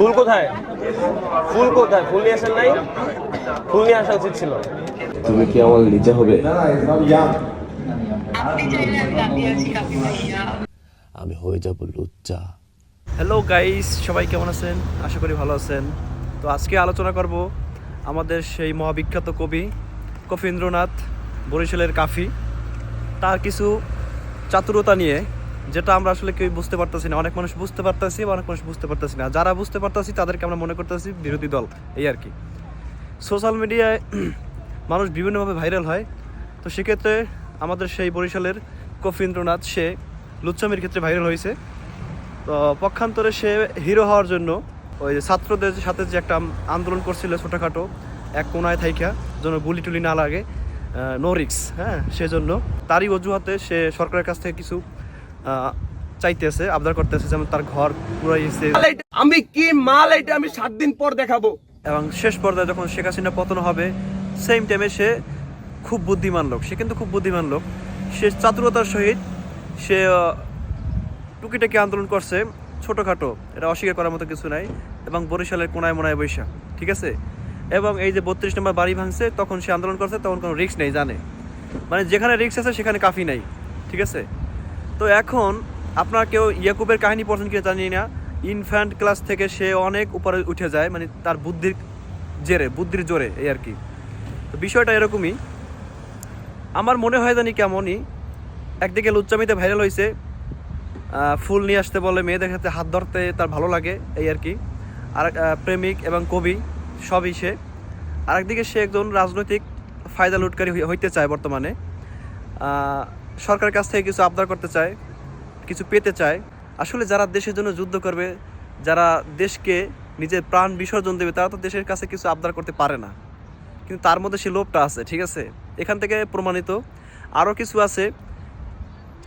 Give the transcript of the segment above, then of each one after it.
ফুল কোথায়? ফুল কোথায়? ফুল নিয়ে আসেন নাই? ফুল নিয়ে আসা উচিত ছিল। তুমি কি আমার লিজা হবে? আমি হয়ে যাব লুচ্চা। হ্যালো গাইস সবাই কেমন আছেন? আশা করি ভালো আছেন। তো আজকে আলোচনা করব আমাদের সেই মহাবিখ্যাত কবি কফীন্দ্রনাথ বরিশালের কাফি। তার কিছু চাতুরতা নিয়ে যেটা আমরা আসলে কেউ বুঝতে পারতেছি না। অনেক মানুষ বুঝতে পারতেছি, অনেক মানুষ বুঝতে পারতেছি না। যারা বুঝতে পারতেছি, তাদেরকে আমরা মনে করতেছি বিরোধী দল, এই আর কি। সোশ্যাল মিডিয়ায় মানুষ বিভিন্নভাবে ভাইরাল হয়। তো সেক্ষেত্রে আমাদের সেই বরিশালের কফীন্দ্রনাথ, সে লুচ্চামির ক্ষেত্রে ভাইরাল হয়েছে। তো পক্ষান্তরে সে হিরো হওয়ার জন্য ওই যে ছাত্রদের সাথে যে একটা আন্দোলন করছিল ছোটোখাটো, এক কোনায় থাইকা, যেন গুলি টুলি না লাগে নো রিক্স হ্যাঁ সেজন্য তারই অজুহাতে সে সরকারের কাছ থেকে কিছু চাইতেছে আবদার করতেছে যেমন তার ঘর পুরাইছে আমি কি মাল এটা আমি সাত দিন পর দেখাবো? এবং শেষ পর্যায়ে যখন শেখ হাসিনা পতন হবে সেম টাইমে সে খুব বুদ্ধিমান লোক। সে কিন্তু খুব বুদ্ধিমান লোক। সে চাতুরতার সহিত সে টুকিটাকি আন্দোলন করছে ছোটোখাটো। এটা অস্বীকার করার মতো কিছু নাই এবং বরিশালের কোনায় মোনায় বৈশা ঠিক আছে? এবং এই যে বত্রিশ নম্বর বাড়ি ভাঙছে তখন সে আন্দোলন করছে তখন কোনো রিস্ক নেই জানে। মানে যেখানে রিস্ক আছে সেখানে কাফি নাই ঠিক আছে? তো এখন আপনার কেউ ইয়াকুবের কাহিনী পড়ছেন কি জানি না। ইনফ্যান্ট ক্লাস থেকে সে অনেক উপরে উঠে যায় মানে তার বুদ্ধির জেরে, বুদ্ধির জোরে, এই আর কি। তো বিষয়টা এরকমই। আমার মনে হয় জানি কেমনই, একদিকে লুচ্চামিতে ভাইরাল হয়েছে ফুল নিয়ে আসতে বলে মেয়েদের সাথে হাত ধরতে তার ভালো লাগে, এই আর কি। আর প্রেমিক এবং কবি, সবই সে। আরেকদিকে সে একজন রাজনৈতিক ফায়দা লুটকারী হইতে চায় বর্তমানে। সরকারের কাছ থেকে কিছু আবদার করতে চায়, কিছু পেতে চায়। আসলে যারা দেশের জন্য যুদ্ধ করবে, যারা দেশকে নিজের প্রাণ বিসর্জন দেবে, তারা তো দেশের কাছে কিছু আবদার করতে পারে না। কিন্তু তার মধ্যে সে লোভটা আছে, ঠিক আছে? এখান থেকে প্রমাণিত। আরও কিছু আছে।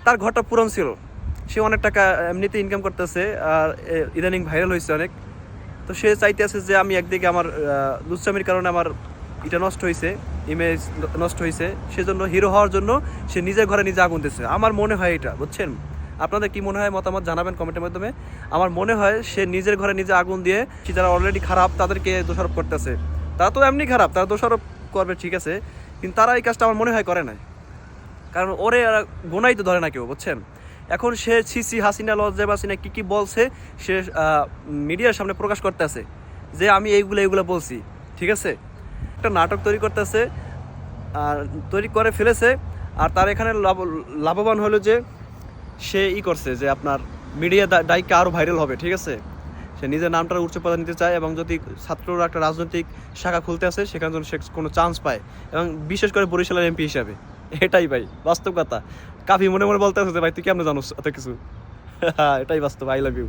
তার ঘরটা পুরন ছিল। সে অনেক টাকা এমনিতে ইনকাম করতেছে, আর ইদানিং ভাইরাল হয়েছে অনেক। তো সে চাইতেছে যে আমি একদিকে আমার লুচ্চামির কারণে আমার এটা নষ্ট হয়েছে ইমেজ নষ্ট হয়েছে সেজন্য হিরো হওয়ার জন্য সে নিজের ঘরে নিজে আগুন দিচ্ছে আমার মনে হয় এটা, বুঝছেন? আপনাদের কি মনে হয়, মতামত জানাবেন কমেন্টের মাধ্যমে। আমার মনে হয় সে নিজের ঘরে নিজে আগুন দিয়ে, সে যারা অলরেডি খারাপ, তাদেরকে দোষারোপ করতেছে। তারা তো এমনি খারাপ, তারা দোষারোপ করবে, ঠিক আছে। কিন্তু তারা এই কাজটা আমার মনে হয় করে না কারণ ওরে গোনাই তো ধরে না কেউ, বুঝছেন? এখন সে সিসি হাসিনা, লজ্জা বাসিনা কী কী বলছে, সে মিডিয়ার সামনে প্রকাশ করতেছে। যে আমি এইগুলো এইগুলো বলছি, ঠিক আছে? একটা নাটক তৈরি করতেছে, আর তৈরি করে ফেলেছে, আর তার এখানে লাভ- লাভবান হলো যে সে ই করছে যে আপনার মিডিয়া ডাইকে আরও ভাইরাল হবে, ঠিক আছে? সে নিজের নামটার উচ্চ পদে নিতে চায় এবং যদি ছাত্ররা একটা রাজনৈতিক শাখা খুলতে আসে, সেখানে যেন সে কোনো চান্স পায় এবং বিশেষ করে বরিশালের এমপি হিসাবে। এটাই ভাই, বাস্তব কথা। কাফি মনে মনে বলতে আছে ভাই, তুই কেমন জানোস এত কিছু? এটাই বাস্তব আই লাভ ইউ